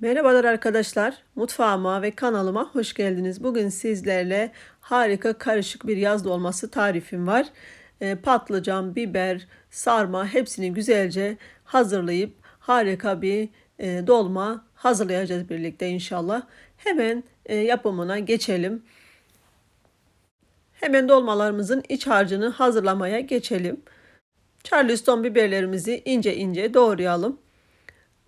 Merhabalar arkadaşlar. Mutfağıma ve kanalıma hoş geldiniz. Bugün sizlerle harika karışık bir yaz dolması tarifim var. Ee, patlıcan, biber, sarma hepsini güzelce hazırlayıp harika bir e, dolma hazırlayacağız birlikte inşallah. Hemen e, yapımına geçelim. Hemen dolmalarımızın iç harcını hazırlamaya geçelim. Charleston biberlerimizi ince ince doğrayalım.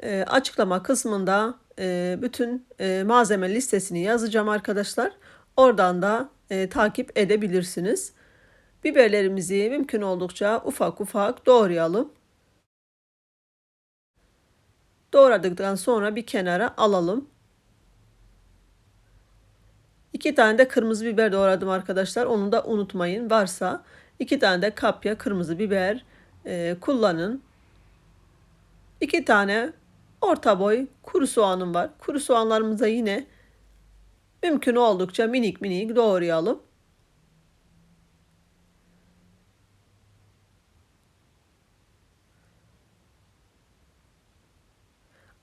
E, açıklama kısmında e, bütün e, malzeme listesini yazacağım arkadaşlar. Oradan da e, takip edebilirsiniz. Biberlerimizi mümkün oldukça ufak ufak doğrayalım. Doğradıktan sonra bir kenara alalım. İki tane de kırmızı biber doğradım arkadaşlar. Onu da unutmayın. Varsa iki tane de kapya kırmızı biber e, kullanın. İki tane orta boy kuru soğanım var. Kuru soğanlarımıza yine mümkün oldukça minik minik doğrayalım.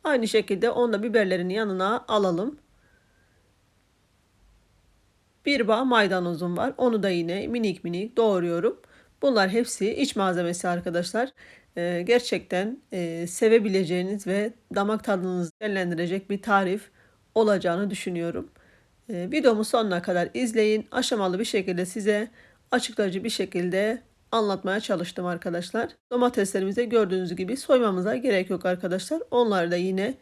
Aynı şekilde onu da biberlerin yanına alalım. Bir bağ maydanozum var. Onu da yine minik minik doğruyorum. Bunlar hepsi iç malzemesi arkadaşlar. Ee, gerçekten e, sevebileceğiniz ve damak tadınızı değerlendirecek bir tarif olacağını düşünüyorum. Ee, videomu sonuna kadar izleyin. Aşamalı bir şekilde size açıklayıcı bir şekilde anlatmaya çalıştım arkadaşlar. Domateslerimizi gördüğünüz gibi soymamıza gerek yok arkadaşlar. Onları da yine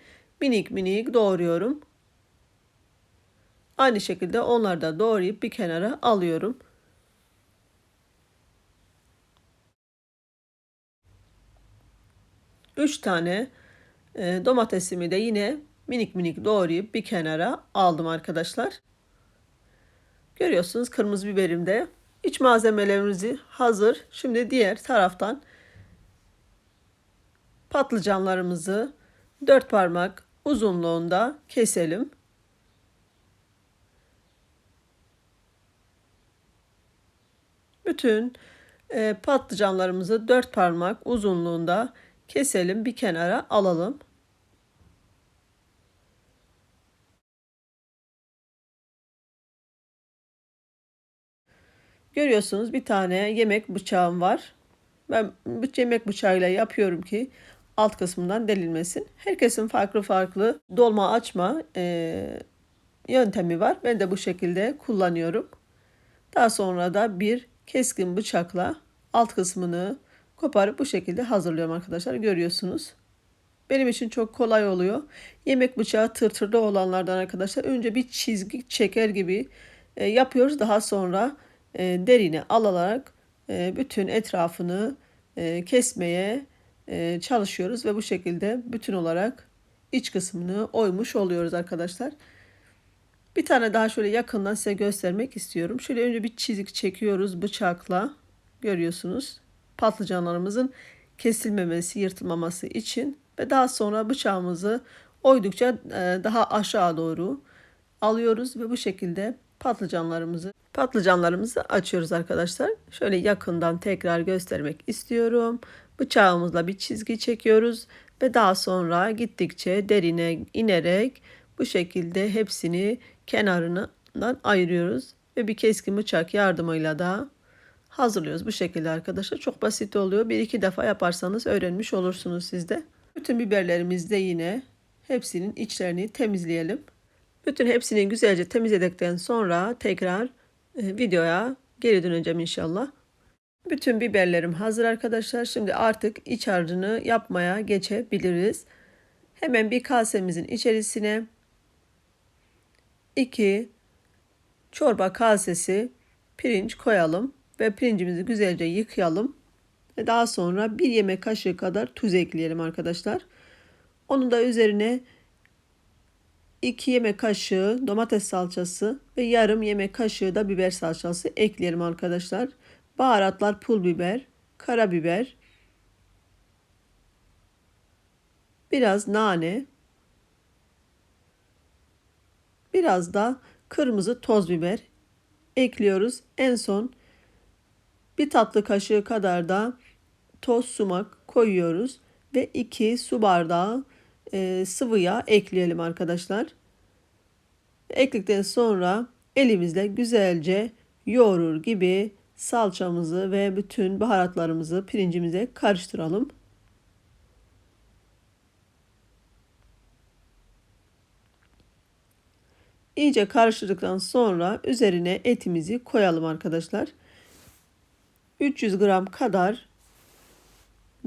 minik minik doğruyorum. Aynı şekilde onları da doğrayıp bir kenara alıyorum. Üç tane e, domatesimi de yine minik minik doğrayıp bir kenara aldım arkadaşlar. Görüyorsunuz kırmızı biberim de. İç malzemelerimizi hazır. Şimdi diğer taraftan patlıcanlarımızı dört parmak uzunluğunda keselim. Bütün e, patlıcanlarımızı dört parmak uzunluğunda keselim bir kenara alalım. Görüyorsunuz bir tane yemek bıçağım var. Ben yemek bıçağıyla yapıyorum ki alt kısmından delinmesin. Herkesin farklı farklı dolma açma e, yöntemi var. Ben de bu şekilde kullanıyorum. Daha sonra da bir keskin bıçakla alt kısmını koparıp bu şekilde hazırlıyorum arkadaşlar. Görüyorsunuz. Benim için çok kolay oluyor. Yemek bıçağı tırtırlı olanlardan arkadaşlar önce bir çizgi çeker gibi e, yapıyoruz. Daha sonra e, derine alarak e, bütün etrafını e, kesmeye e, çalışıyoruz ve bu şekilde bütün olarak iç kısmını oymuş oluyoruz arkadaşlar. Bir tane daha şöyle yakından size göstermek istiyorum. Şöyle önce bir çizik çekiyoruz bıçakla. Görüyorsunuz. Patlıcanlarımızın kesilmemesi, yırtılmaması için ve daha sonra bıçağımızı oydukça e, daha aşağı doğru alıyoruz ve bu şekilde patlıcanlarımızı patlıcanlarımızı açıyoruz arkadaşlar. Şöyle yakından tekrar göstermek istiyorum. Bıçağımızla bir çizgi çekiyoruz ve daha sonra gittikçe derine inerek bu şekilde hepsini kenarından ayırıyoruz ve bir keskin bıçak yardımıyla da hazırlıyoruz bu şekilde arkadaşlar. Çok basit oluyor. Bir iki defa yaparsanız öğrenmiş olursunuz siz de. Bütün biberlerimizde yine hepsinin içlerini temizleyelim. Bütün hepsini güzelce temizledikten sonra tekrar e, videoya geri döneceğim inşallah. Bütün biberlerim hazır arkadaşlar. Şimdi artık iç harcını yapmaya geçebiliriz. Hemen bir kasemizin içerisine 2 çorba kasesi pirinç koyalım ve pirincimizi güzelce yıkayalım. Ve daha sonra bir yemek kaşığı kadar tuz ekleyelim arkadaşlar. Onun da üzerine 2 yemek kaşığı domates salçası ve yarım yemek kaşığı da biber salçası ekleyelim arkadaşlar. Baharatlar pul biber, karabiber, biraz nane, biraz da kırmızı toz biber ekliyoruz. En son bir tatlı kaşığı kadar da toz sumak koyuyoruz ve 2 su bardağı e, sıvı yağ ekleyelim arkadaşlar. Ekledikten sonra elimizle güzelce yoğurur gibi salçamızı ve bütün baharatlarımızı pirincimize karıştıralım. İyice karıştırdıktan sonra üzerine etimizi koyalım arkadaşlar. 300 gram kadar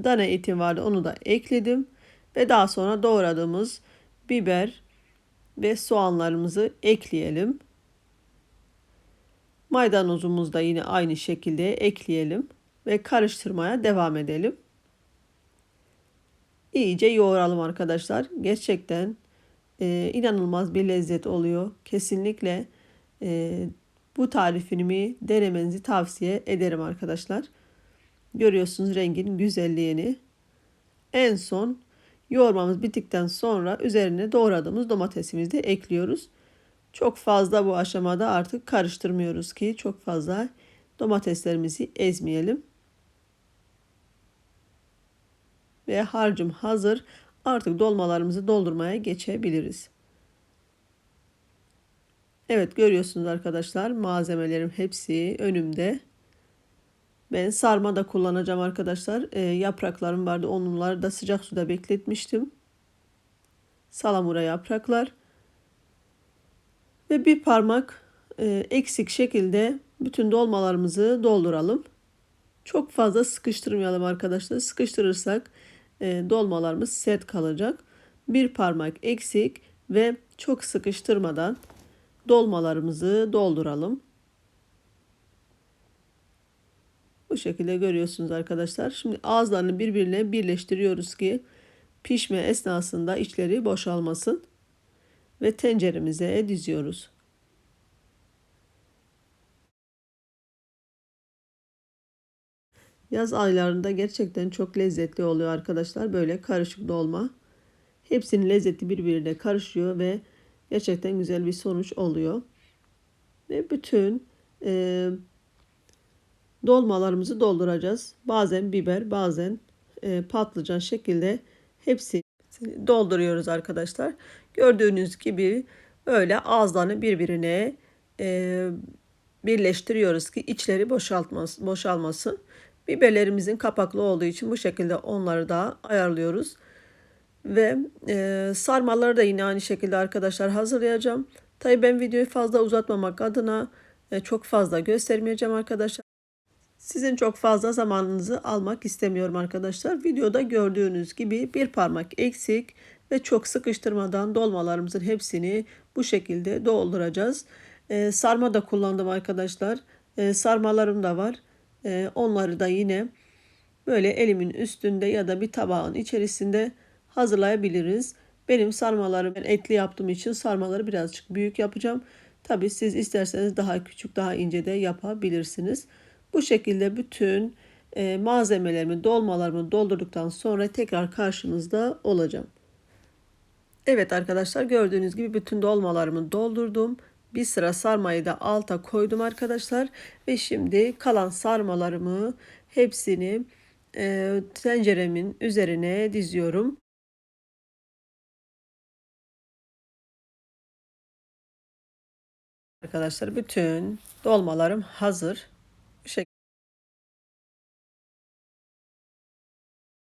dana etim vardı onu da ekledim. Ve daha sonra doğradığımız biber ve soğanlarımızı ekleyelim. Maydanozumuzu da yine aynı şekilde ekleyelim ve karıştırmaya devam edelim. İyice yoğuralım arkadaşlar. Gerçekten e, inanılmaz bir lezzet oluyor. Kesinlikle e, bu tarifimi denemenizi tavsiye ederim arkadaşlar. Görüyorsunuz rengin güzelliğini. En son yoğurmamız bittikten sonra üzerine doğradığımız domatesimizi de ekliyoruz. Çok fazla bu aşamada artık karıştırmıyoruz ki çok fazla domateslerimizi ezmeyelim. Ve harcım hazır. Artık dolmalarımızı doldurmaya geçebiliriz. Evet görüyorsunuz arkadaşlar malzemelerim hepsi önümde. Ben sarma da kullanacağım arkadaşlar. E, yapraklarım vardı. Onları da sıcak suda bekletmiştim. Salamura yapraklar. Ve bir parmak e, eksik şekilde bütün dolmalarımızı dolduralım. Çok fazla sıkıştırmayalım arkadaşlar. Sıkıştırırsak e, dolmalarımız sert kalacak. Bir parmak eksik ve çok sıkıştırmadan dolmalarımızı dolduralım. Bu şekilde görüyorsunuz arkadaşlar. Şimdi ağızlarını birbirine birleştiriyoruz ki pişme esnasında içleri boşalmasın. Ve tenceremize diziyoruz. Yaz aylarında gerçekten çok lezzetli oluyor arkadaşlar. Böyle karışık dolma. Hepsinin lezzeti birbirine karışıyor ve gerçekten güzel bir sonuç oluyor. Ve bütün e, dolmalarımızı dolduracağız. Bazen biber, bazen e, patlıcan şekilde hepsi dolduruyoruz arkadaşlar. Gördüğünüz gibi öyle ağızlarını birbirine e, birleştiriyoruz ki içleri boşaltmasın, boşalmasın. Biberlerimizin kapaklı olduğu için bu şekilde onları da ayarlıyoruz. Ve e, sarmaları da yine aynı şekilde arkadaşlar hazırlayacağım. Tabii ben videoyu fazla uzatmamak adına e, çok fazla göstermeyeceğim arkadaşlar. Sizin çok fazla zamanınızı almak istemiyorum arkadaşlar. Videoda gördüğünüz gibi bir parmak eksik ve çok sıkıştırmadan dolmalarımızın hepsini bu şekilde dolduracağız. E, sarma da kullandım arkadaşlar. E, sarmalarım da var. E, onları da yine böyle elimin üstünde ya da bir tabağın içerisinde hazırlayabiliriz. Benim sarmalarım ben etli yaptığım için sarmaları birazcık büyük yapacağım. Tabi siz isterseniz daha küçük daha ince de yapabilirsiniz. Bu şekilde bütün e, malzemelerimi dolmalarımı doldurduktan sonra tekrar karşınızda olacağım. Evet arkadaşlar gördüğünüz gibi bütün dolmalarımı doldurdum. Bir sıra sarmayı da alta koydum arkadaşlar. Ve şimdi kalan sarmalarımı hepsini e, tenceremin üzerine diziyorum. Arkadaşlar bütün dolmalarım hazır. Bu şekilde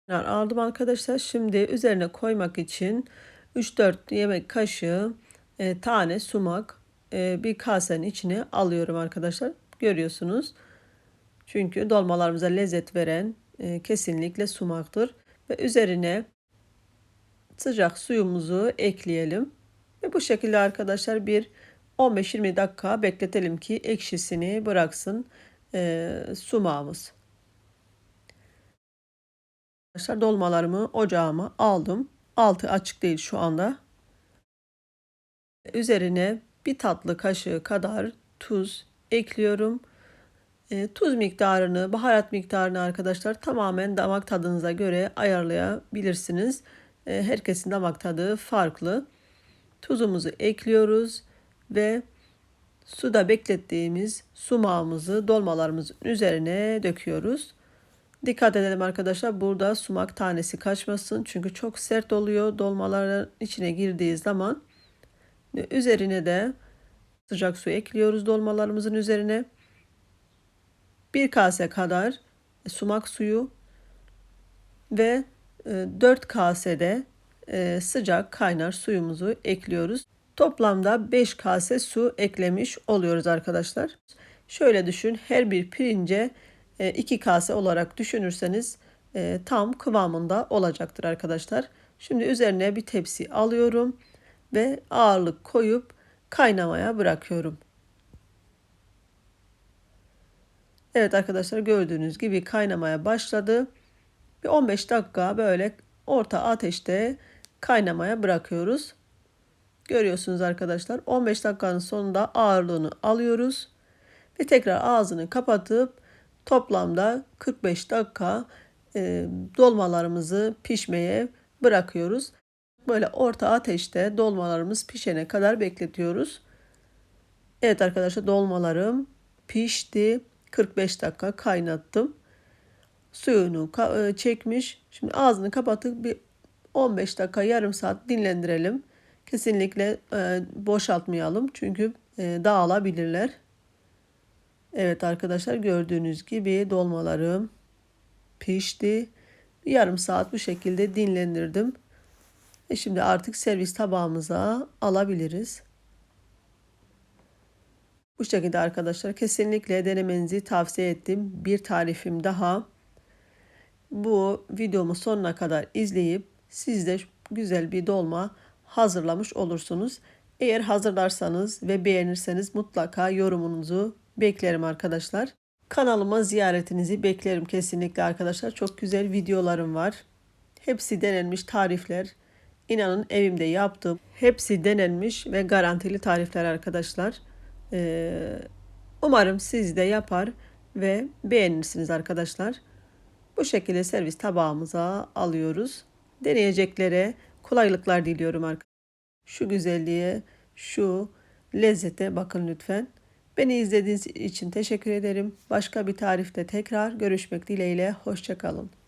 aldım arkadaşlar. Şimdi üzerine koymak için 3-4 yemek kaşığı e, tane sumak e, bir kasenin içine alıyorum arkadaşlar. Görüyorsunuz. Çünkü dolmalarımıza lezzet veren e, kesinlikle sumaktır. Ve üzerine sıcak suyumuzu ekleyelim. Ve bu şekilde arkadaşlar bir 15-20 dakika bekletelim ki ekşisini bıraksın e, sumağımız. Arkadaşlar dolmalarımı ocağıma aldım. Altı açık değil şu anda. Üzerine bir tatlı kaşığı kadar tuz ekliyorum. E, tuz miktarını, baharat miktarını arkadaşlar tamamen damak tadınıza göre ayarlayabilirsiniz. E, herkesin damak tadı farklı. Tuzumuzu ekliyoruz ve suda beklettiğimiz sumağımızı dolmalarımızın üzerine döküyoruz. Dikkat edelim arkadaşlar burada sumak tanesi kaçmasın. Çünkü çok sert oluyor dolmaların içine girdiği zaman. Üzerine de sıcak su ekliyoruz dolmalarımızın üzerine. Bir kase kadar sumak suyu ve 4 kasede e, sıcak kaynar suyumuzu ekliyoruz. Toplamda 5 kase su eklemiş oluyoruz arkadaşlar. Şöyle düşün her bir pirince 2 e, kase olarak düşünürseniz e, tam kıvamında olacaktır arkadaşlar. Şimdi üzerine bir tepsi alıyorum ve ağırlık koyup kaynamaya bırakıyorum. Evet arkadaşlar gördüğünüz gibi kaynamaya başladı. Bir 15 dakika böyle orta ateşte kaynamaya bırakıyoruz. Görüyorsunuz arkadaşlar 15 dakikanın sonunda ağırlığını alıyoruz ve tekrar ağzını kapatıp toplamda 45 dakika e, dolmalarımızı pişmeye bırakıyoruz. Böyle orta ateşte dolmalarımız pişene kadar bekletiyoruz. Evet arkadaşlar dolmalarım pişti. 45 dakika kaynattım. Suyunu e, çekmiş. Şimdi ağzını kapatıp bir 15 dakika yarım saat dinlendirelim. Kesinlikle e, boşaltmayalım çünkü e, dağılabilirler. Evet arkadaşlar gördüğünüz gibi dolmalarım pişti. Bir yarım saat bu şekilde dinlendirdim. E şimdi artık servis tabağımıza alabiliriz. Bu şekilde arkadaşlar kesinlikle denemenizi tavsiye ettim. Bir tarifim daha. Bu videomu sonuna kadar izleyip siz de güzel bir dolma hazırlamış olursunuz. Eğer hazırlarsanız ve beğenirseniz mutlaka yorumunuzu beklerim arkadaşlar. Kanalıma ziyaretinizi beklerim kesinlikle arkadaşlar. Çok güzel videolarım var. Hepsi denenmiş tarifler. İnanın evimde yaptım. Hepsi denenmiş ve garantili tarifler arkadaşlar. Ee, umarım siz de yapar ve beğenirsiniz arkadaşlar. Bu şekilde servis tabağımıza alıyoruz. Deneyeceklere kolaylıklar diliyorum arkadaşlar. Şu güzelliğe, şu lezzete bakın lütfen. Beni izlediğiniz için teşekkür ederim. Başka bir tarifte tekrar görüşmek dileğiyle. Hoşçakalın.